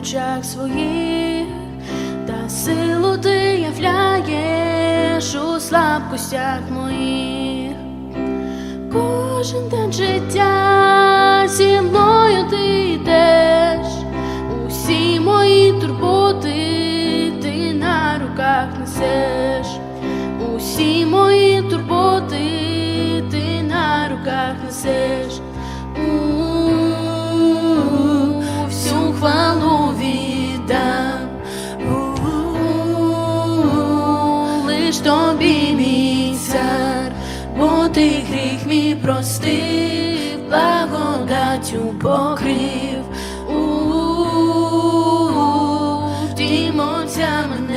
немочах своїх, та силу ти являєш у слабкостях моїх. Кожен день життя зі мною ти time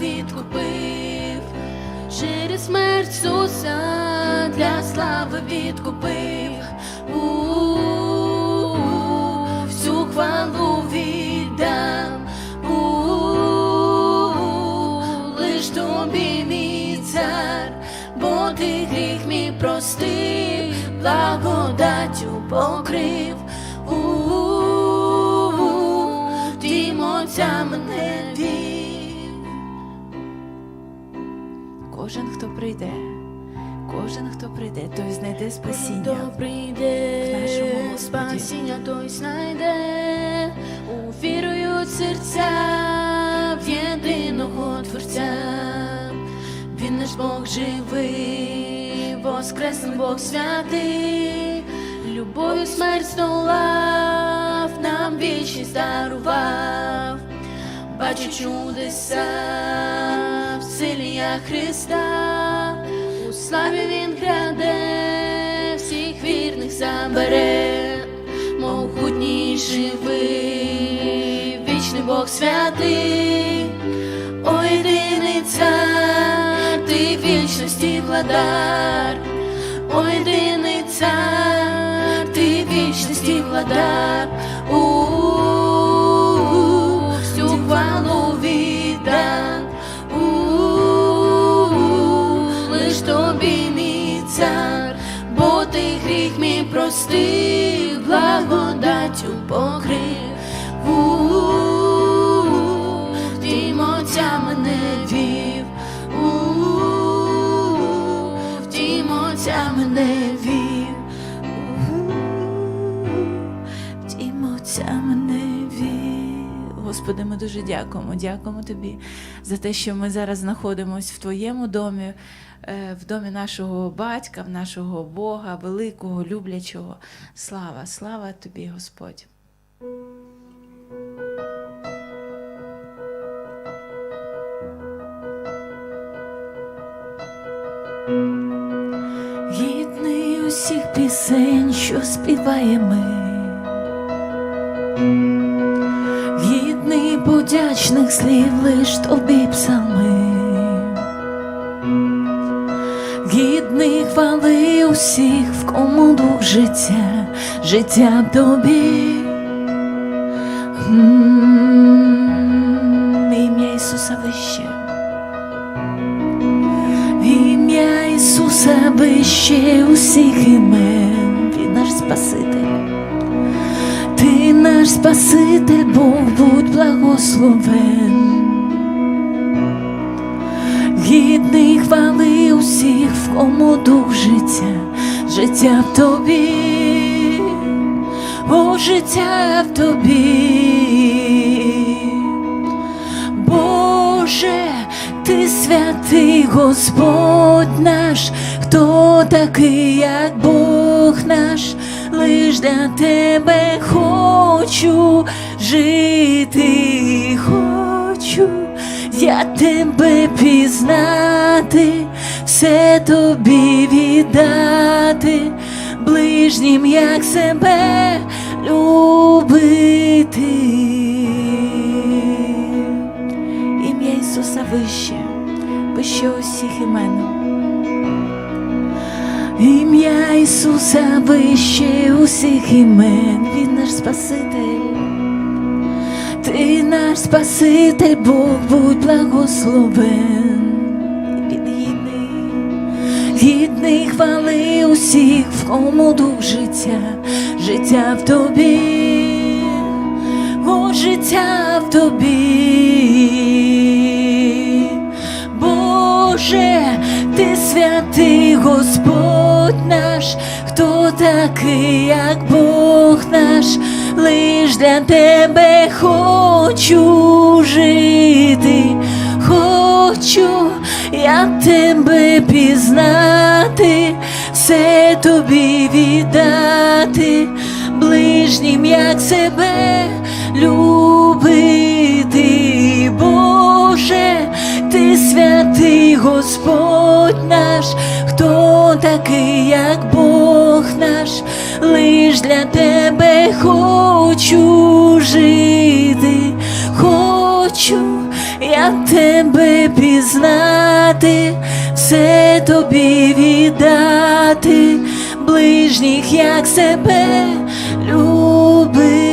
відкупив, через смерть Ісуса для слави відкупив. У-у-у, всю хвалу віддам, У-у-у, лиш тобі мій цар, бо ти гріх мій простив, благодаттю покрив. У-у-у, в Отця мене Кожен, хто прийде, кожен, хто прийде, той знайде спасіння. Хто прийде в нашому Господі. спасіння, той знайде, увірують серця в єдиного Творця. Він наш Бог живий, воскресний Бог святий, любов'ю смерть здолав, нам вічність дарував, бачить чудеса в Христа, у славі Він гряде, всіх вірних забере, могутній живий, вічний Бог святий, ой, єдиний цар, ти вічності владар, ой, єдиний цар, ти вічності владар. Простив, благодаттю покрив. Господи, ми дуже дякуємо. Дякуємо Тобі за те, що ми зараз знаходимося в Твоєму домі, е, в домі нашого батька, нашого Бога, великого, люблячого. Слава, слава Тобі, Господь. Гідний усіх пісень, що співаємо. Гідний подячних слів лиш тобі псалми. Гідний хвали усіх, в кому дух життя, життя тобі. Ім'я Ісуса вище. Ім'я Ісуса вище усіх імен, Він наш Спаситель. Наш Спаситель, Бог будь благословен. Гідний хвали усіх, в кому дух життя, життя в тобі, о, життя в тобі. Боже, ти святий Господь наш, хто такий, як Бог наш, лиш для тебе хочу жити, хочу я тебе пізнати, все тобі віддати, ближнім як себе любити. Ім'я Ісуса вище, вище усіх імен. Ім'я Ісуса вище усіх імен, Він наш Спаситель. Ти наш Спаситель, Бог, будь благословен. Він гідний, гідний хвали усіх, в кому дух життя, життя в тобі, о, життя в тобі. Боже, ти святий Господь наш, хто такий, як Бог наш, лиш для тебе хочу жити, хочу я тебе пізнати, все тобі віддати, ближнім як себе любити, Боже, ти святий Господь наш, хто такий, як Бог наш, лиш для тебе хочу жити, хочу я тебе пізнати, все тобі віддати, ближніх як себе любити.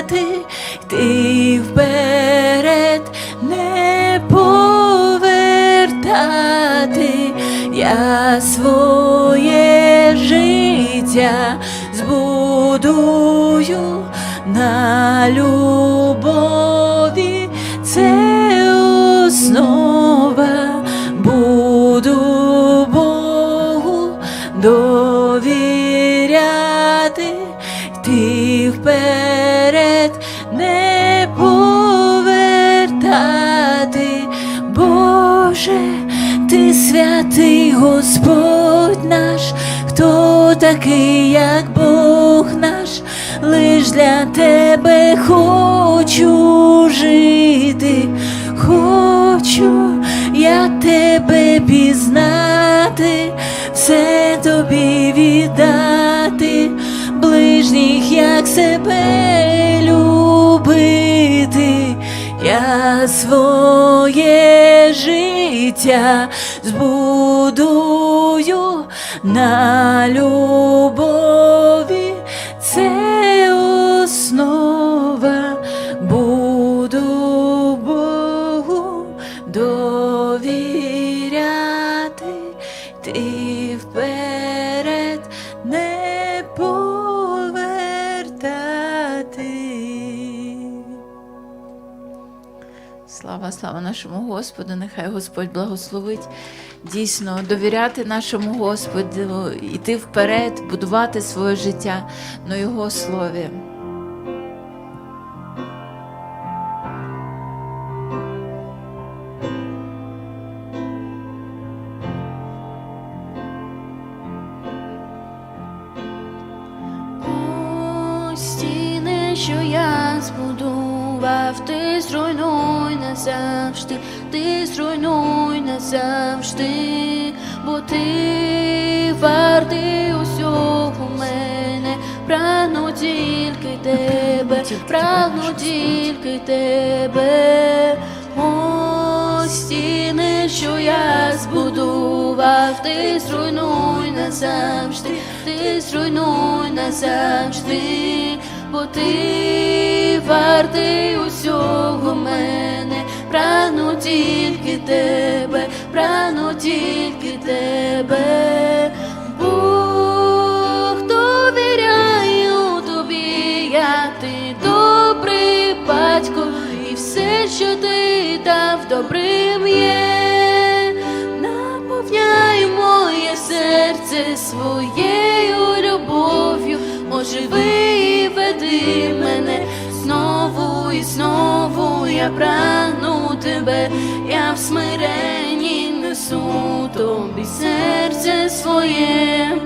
Довіряти, ти вперед, не повертати. Я своє життя збудую на любові, Боже, ти святий Господь наш, хто такий, як Бог наш, лиш для тебе хочу жити, хочу я тебе пізнати, все тобі віддати, ближніх як себе любити. Я своє життя збудую на любові, Слава, нашому Господу, нехай Господь благословить дійсно довіряти нашому Господу, йти вперед, будувати своє життя на Його слові. Назавжди, ти зруйнуй назавжди, бо ти вартий усього мене, прагну тільки тебе, прагну тільки тебе. О, стіни, що я збудував, ти зруйнуй назавжди, ти зруйнуй назавжди, бо ти вартий усього мене, прагну тільки тебе, прагну тільки тебе, Бог довіряю тобі, я ти добрий батько, і все що ти дав добрим є, наповняй моє серце своєю любов'ю, оживи і веди мене знову і знову. Я прагну тебе, я в смиренні несу тобі серце своє.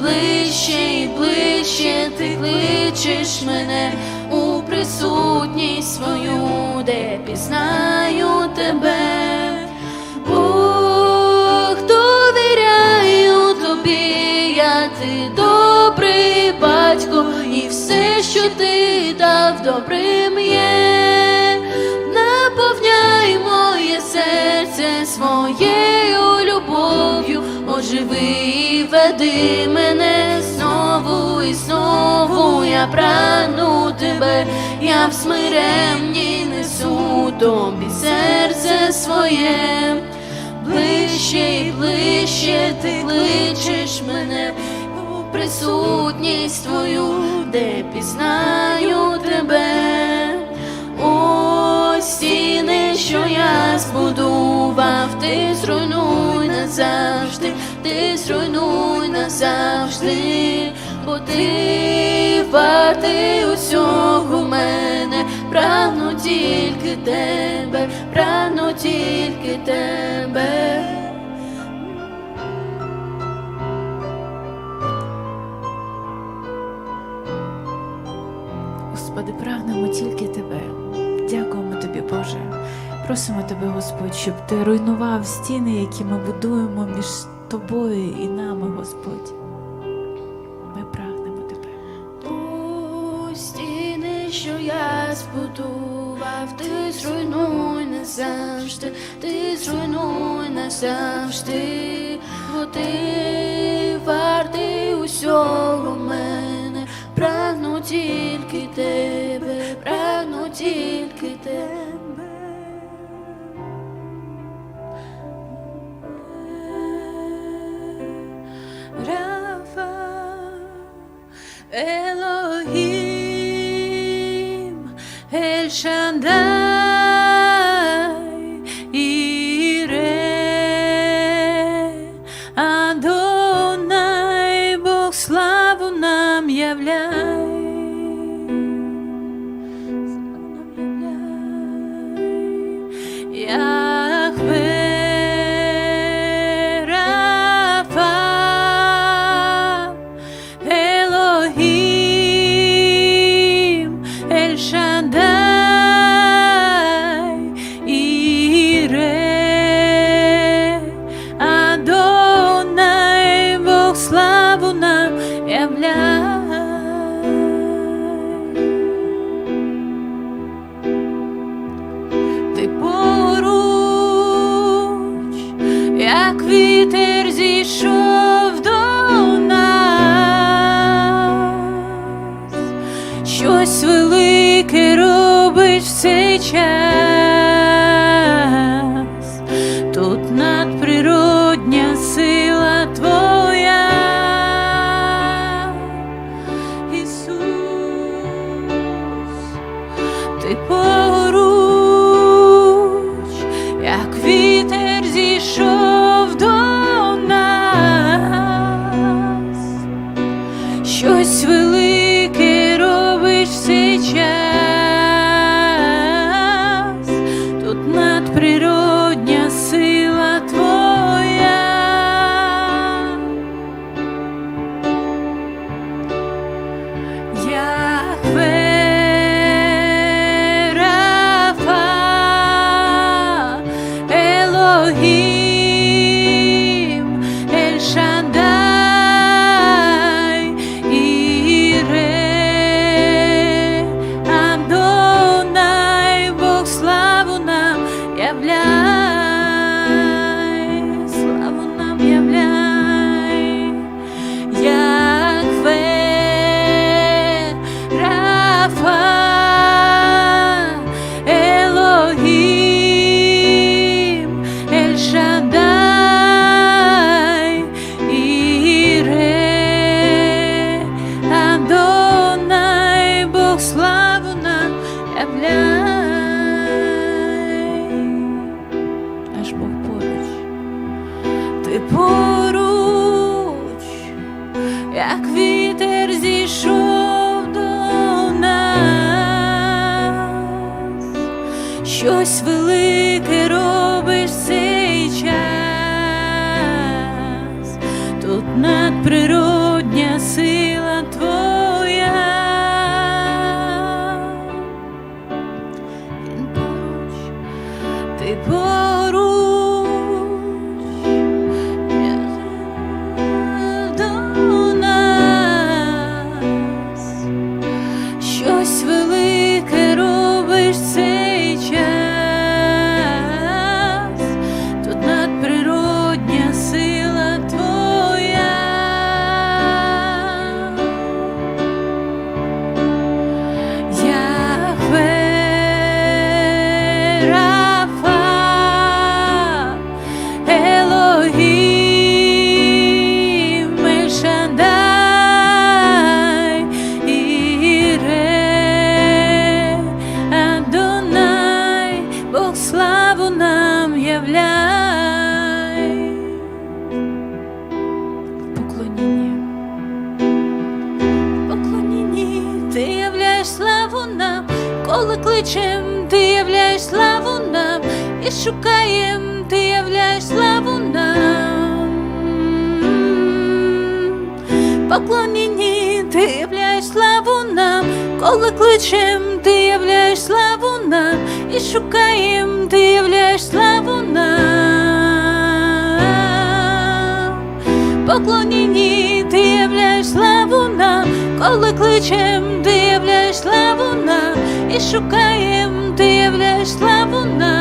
Ближче і ближче ти кличеш мене у присутність свою, де пізнаю тебе. Бог, довіряю тобі, я ти добрий батько, і все, що ти дав добрим своєю любов'ю, оживи і веди мене знову і знову я прагну тебе, я в смиренні несу тобі серце своє. Ближче і ближче ти кличеш мене присутність твою, де пізнаю тебе. Ти зруйнуй назавжди, ти зруйнуй назавжди, бо ти вартий усього мене, прагну тільки тебе, прагну тільки тебе. Господи, прагнемо тільки Тебе. Дякуємо Тобі, Боже. Просимо Тебе, Господь, щоб Ти руйнував стіни, які ми будуємо між тобою і нами, Господь. Ми прагнемо Тебе. У стіни, що я збудував, ти зруйнуй назавжди, ти зруйнуй назавжди, бо ти вартий усього мене, прагну тільки тебе, прагну тільки тебе. Elohim El Shaddai. щось велике робиш. Коли кличем, ти являєш славу нам, і шукаєм, ти являєш славу нам. Поклонінні, ти являєш славу нам, коли кличем, ти являєш славу нам, і шукаєм, ти являєш славу нам. Поклонінні, ти являєш славу нам, коли кличем, ти являєш славу нам, і шукаєм, ти являєш славу нам.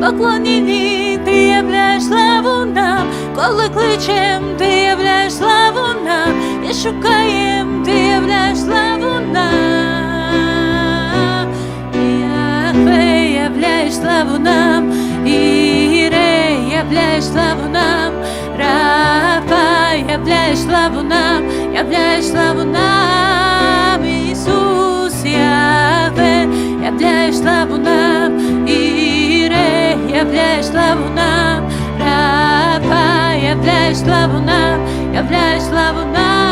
Поклонінні, ти являєш славу нам, коли кличем, ти являєш славу нам, і шукаєм, ти являєш славу нам. Яхве, являєш славу нам, Іре, являєш славу нам, Рафа, являєш славу нам, являєш славу нам, Ісус, яве, являєш славу нам, Іре, являєш славу нам, Рафа, являєш славу нам, являєш славу нам.